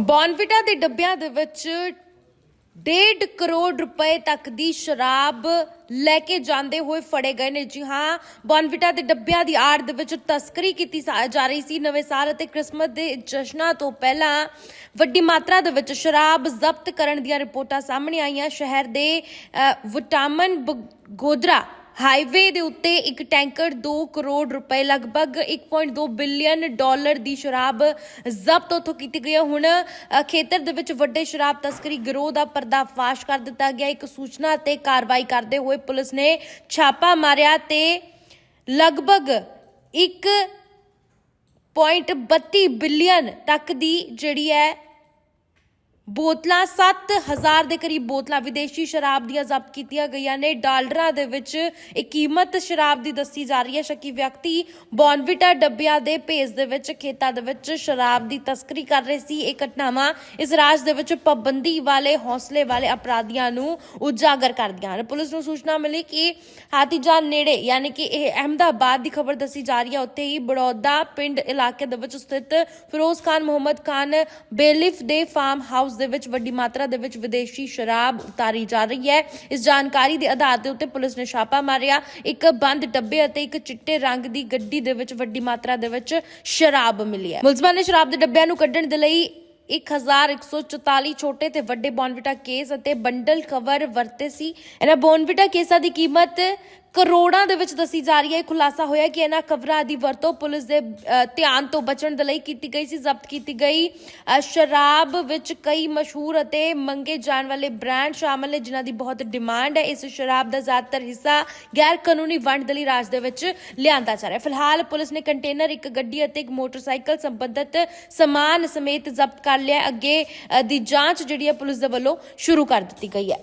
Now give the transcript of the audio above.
ਬੌਨਵਿਟਾ ਦੇ ਡੱਬਿਆਂ ਦੇ ਵਿੱਚ 1.5 ਕਰੋੜ ਰੁਪਏ ਤੱਕ ਦੀ ਸ਼ਰਾਬ ਲੈ ਕੇ ਜਾਂਦੇ ਹੋਏ ਫੜੇ ਗਏ ਨੇ। ਜੀ ਹਾਂ ਬੌਨਵਿਟਾ ਦੇ ਡੱਬਿਆਂ ਦੀ ਆੜ ਦੇ ਵਿੱਚ ਤਸਕਰੀ ਕੀਤੀ ਸਾ- ਜਾ ਰਹੀ ਸੀ ਨਵੇਂ ਸਾਲ ਅਤੇ ਕ੍ਰਿਸਮਸ ਦੇ ਜਸ਼ਨਾਂ ਤੋਂ ਪਹਿਲਾਂ ਵੱਡੀ ਮਾਤਰਾ ਦੇ ਵਿੱਚ ਸ਼ਰਾਬ ਜ਼ਬਤ ਕਰਨ ਦੀਆਂ ਰਿਪੋਰਟਾਂ ਸਾਹਮਣੇ ਆਈਆਂ। ਸ਼ਹਿਰ ਦੇ ਅ, ਵਿਟਾਮਿਨ ਬ- ਗੋਦਰਾ ਹਾਈਵੇ ਦੇ ਉੱਤੇ ਇੱਕ ਟੈਂਕਰ 2 ਕਰੋੜ ਰੁਪਏ, ਲਗਭਗ 1.2 ਬਿਲੀਅਨ ਡਾਲਰ ਦੀ ਸ਼ਰਾਬ ਜ਼ਬਤ ਉੱਥੋਂ ਕੀਤੀ ਗਈ ਹੈ। ਹੁਣ ਖੇਤਰ ਦੇ ਵਿੱਚ ਵੱਡੇ ਸ਼ਰਾਬ ਤਸਕਰੀ ਗਿਰੋਹ ਦਾ ਪਰਦਾਫਾਸ਼ ਕਰ ਦਿੱਤਾ ਗਿਆ। ਇੱਕ ਸੂਚਨਾ ਤੇ ਕਾਰਵਾਈ ਕਰਦੇ ਹੋਏ ਪੁਲਿਸ ਨੇ ਛਾਪਾ ਮਾਰਿਆ ਤੇ ਲਗਭਗ 1.32 ਬਿਲੀਅਨ ਤੱਕ ਦੀ ਜਿਹੜੀ ਹੈ ਬੋਤਲਾਂ 7000 ਦੇ ਕਰੀਬ ਬੋਤਲਾਂ ਵਿਦੇਸ਼ੀ ਸ਼ਰਾਬ ਦੀਆਂ ਜ਼ਬਤ ਕੀਤੀਆਂ ਗਈਆਂ ਨੇ। ਡਾਲਰਾਂ ਦੇ ਵਿੱਚ ਇਹ ਕੀਮਤ ਸ਼ਰਾਬ ਦੀ ਦੱਸੀ ਜਾ ਰਹੀ ਹੈ। ਸ਼ੱਕੀ ਵਿਅਕਤੀ ਬੌਨਵਿਟਾ ਡੱਬਿਆਂ ਦੇ ਭੇਸ ਦੇ ਵਿੱਚ, ਖੇਤਾਂ ਦੇ ਵਿੱਚ ਸ਼ਰਾਬ ਦੀ ਤਸਕਰੀ ਕਰ ਰਹੇ ਸੀ। ਇਹ ਘਟਨਾਵਾਂ ਇਸ ਰਾਜ ਦੇ ਵਿੱਚ ਪਾਬੰਦੀ ਵਾਲੇ, ਹੌਸਲੇ ਵਾਲੇ ਅਪਰਾਧੀਆਂ ਨੂੰ ਉਜਾਗਰ ਕਰਦੀਆਂ ਹਨ। ਪੁਲਿਸ ਨੂੰ ਸੂਚਨਾ ਮਿਲੀ ਕਿ ਹਾਤੀਜਾਨ ਨੇੜੇ, ਯਾਨੀ ਕਿ ਇਹ ਅਹਿਮਦਾਬਾਦ ਦੀ ਖਬਰ ਦੱਸੀ ਜਾ ਰਹੀ ਹੈ, ਉੱਥੇ ਹੀ ਬੜੌਦਾ ਪਿੰਡ ਇਲਾਕੇ ਦੇ ਵਿੱਚ ਸਥਿਤ ਫਿਰੋਜ਼ ਖਾਨ ਮੁਹੰਮਦ ਖਾਨ ਬੇਲਿਫ ਦੇ ਫਾਰਮ ਹਾਊਸ ਦੇ ਵਿੱਚ, ਵੱਡੀ ਮਾਤਰਾ ਦੇ ਵਿੱਚ ਵਿਦੇਸ਼ੀ ਸ਼ਰਾਬ ਉਤਾਰੀ ਜਾ ਰਹੀ ਹੈ। ਇਸ ਜਾਣਕਾਰੀ ਦੇ ਆਧਾਰ ਦੇ ਉੱਤੇ ਪੁਲਿਸ ਨੇ ਛਾਪਾ ਮਾਰਿਆ। ਇੱਕ ਬੰਦ ਡੱਬੇ ਅਤੇ ਇੱਕ ਚਿੱਟੇ ਰੰਗ ਦੀ ਗੱਡੀ ਦੇ ਵਿੱਚ ਵੱਡੀ ਮਾਤਰਾ ਦੇ ਵਿੱਚ ਸ਼ਰਾਬ ਮਿਲੀ ਹੈ। ਮੁਲਜ਼ਮਾਂ ਨੇ ਸ਼ਰਾਬ ਦੇ ਡੱਬਿਆਂ ਨੂੰ ਕੱਢਣ ਦੇ ਲਈ 1144 ਛੋਟੇ ਤੇ ਵੱਡੇ ਬੋਨਵਿਟਾ ਕੇਸ ਅਤੇ ਬੰਡਲ ਕਵਰ ਵਰਤੇ ਸੀ। ਇਹਨਾਂ ਬੋਨਵਿਟਾ ਕੇਸਾਂ ਦੀ ਕੀਮਤ ਕਰੋੜਾਂ ਦੇ ਵਿੱਚ ਦੱਸੀ ਜਾ ਰਹੀ ਹੈ, ਇਹ ਖੁਲਾਸਾ ਹੋਇਆ ਕਿ ਇਹਨਾਂ ਕਵਰਾਂ ਦੀ ਵਰਤੋਂ ਪੁਲਿਸ ਦੇ ਧਿਆਨ ਤੋਂ ਬਚਣ ਦੇ ਲਈ ਕੀਤੀ ਗਈ ਸੀ, ਜ਼ਬਤ ਕੀਤੀ ਗਈ। ਸ਼ਰਾਬ ਵਿੱਚ ਕਈ ਮਸ਼ਹੂਰ ਅਤੇ ਮੰਗੇ ਜਾਣ ਵਾਲੇ ਬ੍ਰਾਂਡ ਸ਼ਾਮਲ ਨੇ, ਜਿਨ੍ਹਾਂ ਦੀ ਬਹੁਤ ਡਿਮਾਂਡ ਹੈ। ਇਸ ਸ਼ਰਾਬ ਦਾ ਜ਼ਿਆਦਾਤਰ ਹਿੱਸਾ ਗੈਰ ਕਾਨੂੰਨੀ ਵੰਡ ਦੇ ਲਈ ਰਾਜ ਦੇ ਵਿੱਚ ਲਿਆਂਦਾ ਜਾ ਰਿਹਾ ਫਿਲਹਾਲ ਪੁਲਿਸ ਨੇ ਕੰਟੇਨਰ, ਇੱਕ ਗੱਡੀ ਅਤੇ ਇੱਕ ਮੋਟਰਸਾਈਕਲ ਸੰਬੰਧਿਤ ਸਮਾਨ ਸਮੇਤ ਜ਼ਬਤ ਕਰ ਲਿਆ ਅੱਗੇ ਦੀ ਜਾਂਚ ਜਿਹੜੀ ਹੈ ਪੁਲਿਸ ਦੇ ਵੱਲੋਂ ਸ਼ੁਰੂ ਕਰ ਦਿੱਤੀ ਗਈ ਹੈ।